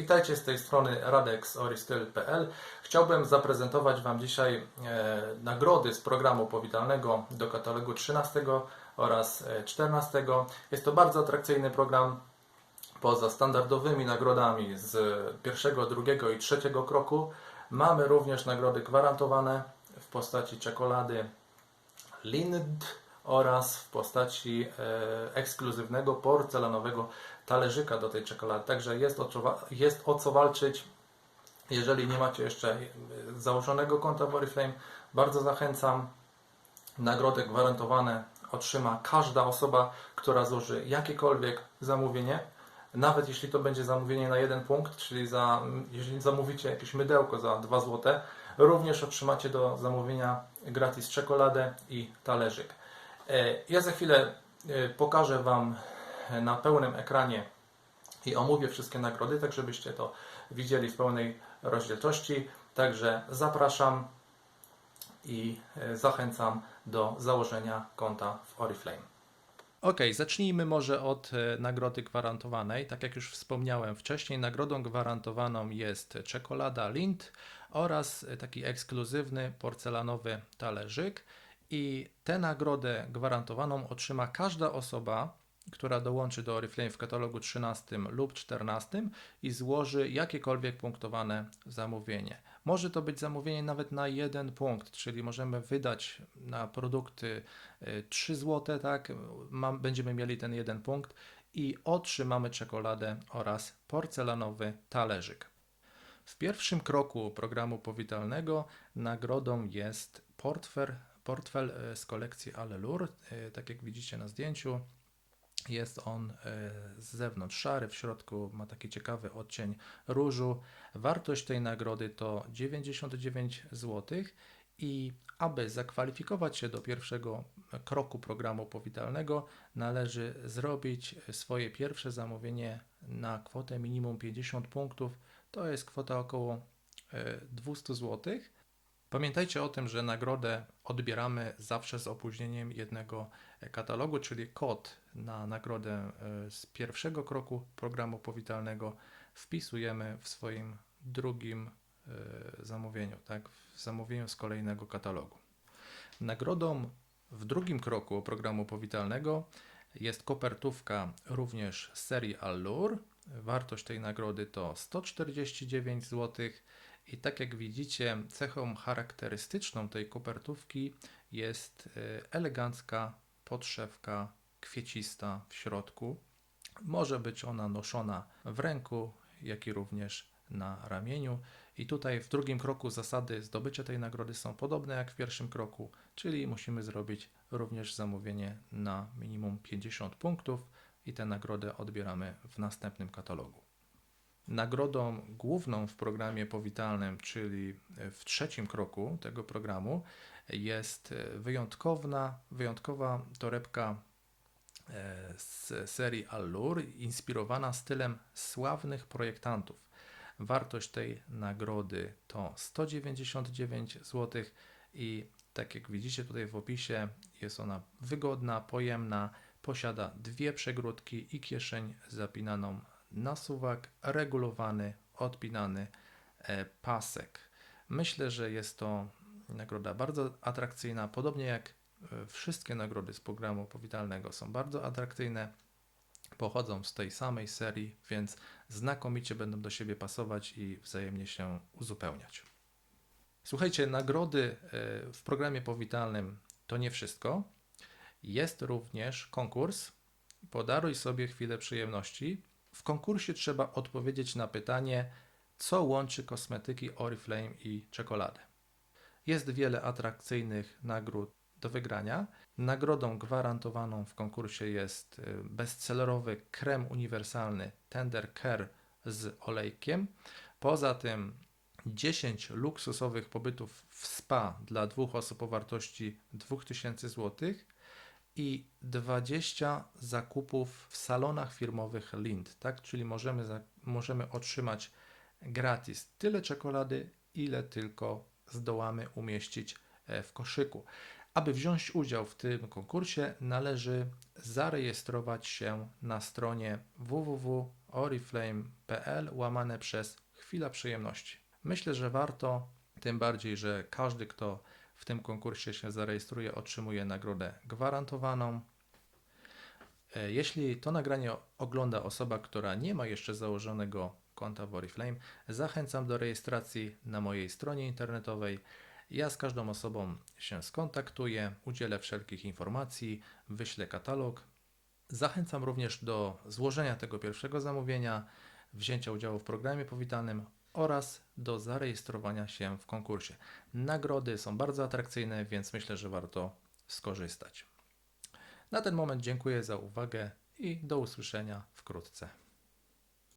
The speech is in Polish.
Witajcie z tej strony Radek z oristyl.pl. Chciałbym zaprezentować Wam dzisiaj e, nagrody z programu powitalnego do katalogu 13 oraz e, 14. Jest to bardzo atrakcyjny program. Poza standardowymi nagrodami z pierwszego, drugiego i trzeciego kroku mamy również nagrody gwarantowane w postaci czekolady Lind oraz w postaci e, ekskluzywnego porcelanowego talerzyka do tej czekolady. Także jest o, jest o co walczyć. Jeżeli nie macie jeszcze e, założonego konta w Oriflame, bardzo zachęcam. Nagrody gwarantowane otrzyma każda osoba, która złoży jakiekolwiek zamówienie. Nawet jeśli to będzie zamówienie na jeden punkt, czyli za, jeżeli zamówicie jakieś mydełko za 2 zł, również otrzymacie do zamówienia gratis czekoladę i talerzyk. E, Ja za chwilę e, pokażę Wam na pełnym ekranie i omówię wszystkie nagrody, tak żebyście to widzieli w pełnej rozdzielczości. Także zapraszam i e, zachęcam do założenia konta w Oriflame. Ok, zacznijmy może od nagrody gwarantowanej. Tak jak już wspomniałem wcześniej, nagrodą gwarantowaną jest czekolada Lind oraz taki ekskluzywny porcelanowy talerzyk. I tę nagrodę gwarantowaną otrzyma każda osoba, która dołączy do Oriflame w katalogu 13 lub 14 i złoży jakiekolwiek punktowane zamówienie. Może to być zamówienie nawet na jeden punkt, czyli możemy wydać na produkty y, 3 zł, tak? Mam, będziemy mieli ten jeden punkt i otrzymamy czekoladę oraz porcelanowy talerzyk. W pierwszym kroku programu powitalnego nagrodą jest portfel, portfel e, z kolekcji Allure. E, Tak jak widzicie na zdjęciu, jest on e, z zewnątrz szary, w środku ma taki ciekawy odcień różu. Wartość tej nagrody to 99 zł i aby zakwalifikować się do pierwszego kroku programu powitalnego, należy zrobić swoje pierwsze zamówienie na kwotę minimum 50 punktów. To jest kwota około e, 200 zł. Pamiętajcie o tym, że nagrodę odbieramy zawsze z opóźnieniem jednego katalogu, czyli kod na nagrodę e, z pierwszego kroku programu powitalnego wpisujemy w swoim drugim e, zamówieniu, tak, w zamówieniu z kolejnego katalogu. Nagrodą w drugim kroku programu powitalnego jest kopertówka również serii Allure. Wartość tej nagrody to 149 zł. I tak jak widzicie, cechą charakterystyczną tej kopertówki jest e, elegancka podszewka kwiecista w środku. Może być ona noszona w ręku, jak i również na ramieniu. I tutaj w drugim kroku zasady zdobycia tej nagrody są podobne jak w pierwszym kroku, czyli musimy zrobić również zamówienie na minimum 50 punktów i tę nagrodę odbieramy w następnym katalogu. Nagrodą główną w programie powitalnym, czyli w trzecim kroku tego programu, jest wyjątkowna, wyjątkowa torebka e, z serii Allure, inspirowana stylem sławnych projektantów. Wartość tej nagrody to 199 zł i tak jak widzicie tutaj w opisie, jest ona wygodna, pojemna, posiada dwie przegródki i kieszeń zapinaną na suwak, regulowany, odpinany e, pasek. Myślę, że jest to nagroda bardzo atrakcyjna, podobnie jak e, wszystkie nagrody z programu powitalnego są bardzo atrakcyjne, pochodzą z tej samej serii, więc znakomicie będą do siebie pasować i wzajemnie się uzupełniać. Słuchajcie, nagrody e, w programie powitalnym to nie wszystko. Jest również konkurs. Podaruj sobie chwilę przyjemności. W konkursie trzeba odpowiedzieć na pytanie, co łączy kosmetyki Oriflame i czekoladę. Jest wiele atrakcyjnych nagród do wygrania. Nagrodą gwarantowaną w konkursie jest y, bestsellerowy krem uniwersalny Tender Care z olejkiem. Poza tym 10 luksusowych pobytów w spa dla dwóch osób o wartości 2000 zł i 20 zakupów w salonach firmowych Lind, tak? Czyli możemy, za, możemy otrzymać gratis tyle czekolady, ile tylko zdołamy umieścić e, w koszyku. Aby wziąć udział w tym konkursie, należy zarejestrować się na stronie oriflame.pl łamane przez chwila przyjemności. Myślę, że warto, tym bardziej, że każdy, kto w tym konkursie się zarejestruje, otrzymuje nagrodę gwarantowaną. E, Jeśli to nagranie ogląda osoba, która nie ma jeszcze założonego konta w Oriflame, zachęcam do rejestracji na mojej stronie internetowej. Ja z każdą osobą się skontaktuję, udzielę wszelkich informacji, wyślę katalog. Zachęcam również do złożenia tego pierwszego zamówienia, wzięcia udziału w programie powitalnym oraz do zarejestrowania się w konkursie. Nagrody są bardzo atrakcyjne, więc myślę, że warto skorzystać. Na ten moment dziękuję za uwagę i do usłyszenia wkrótce.